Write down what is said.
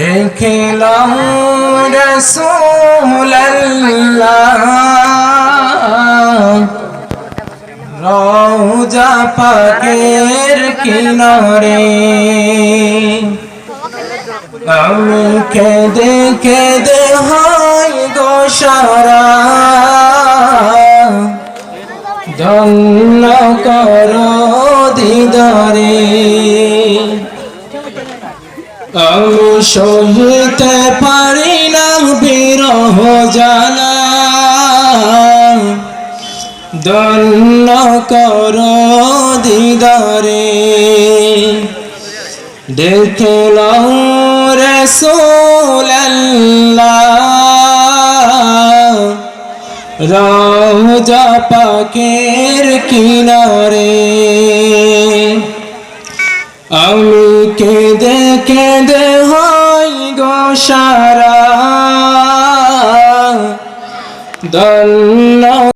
দেখিলাম রওজা পাকের কিনারে আমি কেঁদে কেঁদে হাই গোসারা ধন্য কর দিদারে। আমি সহিতে পারি না বিরহ জানা। ধন্য কর দিদারে। দেখলাম রসুল্লাহ রাজা পাকের কিনারে। আমি কেঁদে কেঁদে হয় গো সারা। দন্ন